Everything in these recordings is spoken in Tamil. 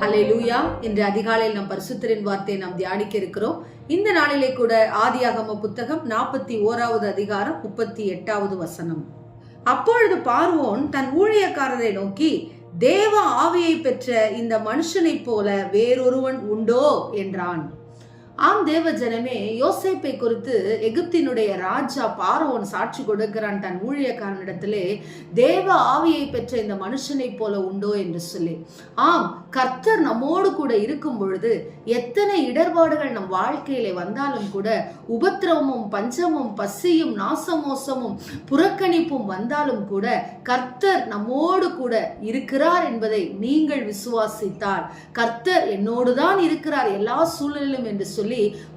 ஹalleluya. இன்று அதிகாலையில் நம் பரிசுத்தரின் வார்த்தையை நாம் தியானிக்க இருக்கிறோம். இந்த நாளிலே கூட ஆதியாகம புத்தகம் நாற்பத்தி ஓராவது அதிகாரம் முப்பத்தி எட்டாவது வசனம். அப்பொழுது பார்வோன் தன் ஊழியக்காரரை நோக்கி தேவ ஆவியை பெற்ற இந்த மனுஷனைப் போல வேறொருவன் உண்டோ? என்றான். ஆம் தேவ ஜனமே யோசேப்பை குறித்து எகிப்தினுடைய ராஜா பார்வோன் சாட்சி கொடுக்கிறான் தன் ஊழியக்காரனிடத்திலே தேவ ஆவியை பெற்ற இந்த மனுஷனைப் போல உண்டோ என்று சொல்லி. ஆம் கர்த்தர் நம்மோடு கூட இருக்கும் பொழுது எத்தனை இடர்பாடுகள் நம் வாழ்க்கையிலே வந்தாலும் கூட உபத்திரவமும் பஞ்சமும் பசியும் நாசமோசமும் புறக்கணிப்பும் வந்தாலும் கூட கர்த்தர் நம்மோடு கூட இருக்கிறார் என்பதை நீங்கள் விசுவாசித்தால் கர்த்தர் என்னோடுதான் இருக்கிறார் எல்லா சூழலிலும் என்று சொல்லி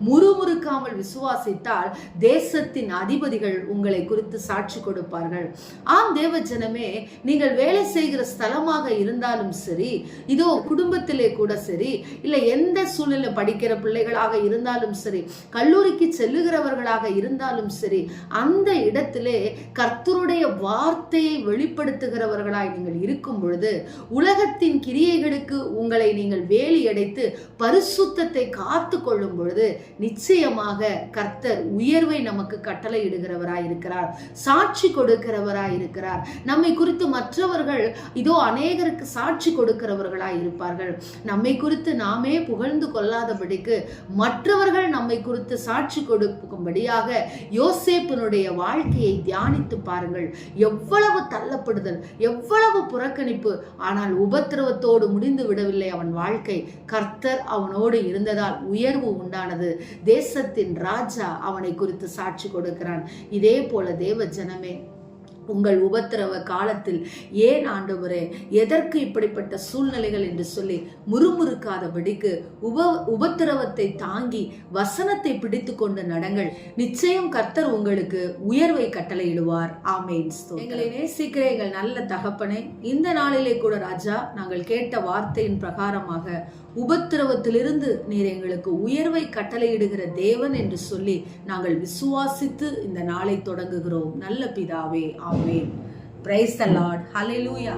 முறுமுறுக்காமல் விசுவாசித்தால் தேசத்தின் அதிபதிகள் உங்களை குறித்து சாட்சி கொடுப்பார்கள். ஆம் தேவ ஜனமே நீங்கள் வேலை செய்கிற ஸ்தலமாக இருந்தாலும் சரி இதோ குடும்பத்திலே கூட சரி இல்லை எந்த சூழ்நிலை படிக்கிற பிள்ளைகளாக இருந்தாலும் சரி கல்லூரிக்கு செல்லுகிறவர்களாக இருந்தாலும் சரி அந்த இடத்திலே கர்த்தருடைய வார்த்தையை வெளிப்படுத்துகிறவர்களாய் நீங்கள் இருக்கும் பொழுது உலகத்தின் கிரியைகளுக்கு உங்களை நீங்கள் வேலி அடைத்து பரிசுத்தத்தை காத்து கொள்ளும் பொழுது நிச்சயமாக கர்த்தர் உயர்வை நமக்கு கட்டளை இடுகிறவராய் இருக்கிறார் சாட்சி கொடுக்கிறவராய் இருக்கிறார் நம்மை குறித்து மற்றவர்கள் இதோ அநேகருக்கு சாட்சி கொடுக்கிறவர்களாய் இருப்பார்கள் நம்மை குறித்து நாமே புகழ்ந்து கொள்ளாதபடிக்கு மற்றவர்கள் நம்மை குறித்து சாட்சி கொடுக்கும்படியாக யோசேப்பினுடைய வாழ்க்கையை தியானித்து பாருங்கள். எவ்வளவு தள்ளப்படுதல் எவ்வளவு புறக்கணிப்பு. ஆனால் உபத்திரவத்தோடு முடிந்து விடவில்லை அவன் வாழ்க்கை. கர்த்தர் அவனோடு இருந்ததால் உயர்வு உண்டானது. தேசத்தின் ராஜா அவனை குறித்து சாட்சி கொடுக்கிறான். இதே போல தேவ ஜனமே உங்கள் உபத்திரவ காலத்தில் ஏன் ஆண்டவரே எதற்கு இப்படிப்பட்ட சூழ்நிலைகள் என்று சொல்லி முறுமுறுக்காதபடிக்கு உப உபத்திரவத்தை தாங்கி வசனத்தை பிடித்து கொண்டு நடங்கள் நிச்சயம் கர்த்தர் உங்களுக்கு உயர்வை கட்டளையிடுவார். ஆமேன். எங்களை நேசிக்கிற எங்கள் நல்ல தகப்பனே இந்த நாளிலே கூட ராஜா நாங்கள் கேட்ட வார்த்தையின் பிரகாரமாக உபத்திரவத்திலிருந்து நீர் எங்களுக்கு உயர்வை கட்டளையிடுகிற தேவன் என்று சொல்லி நாங்கள் விசுவாசித்து இந்த நாளை தொடங்குகிறோம். நல்ல பிதாவே ஆமென். Price the Lord hallelujah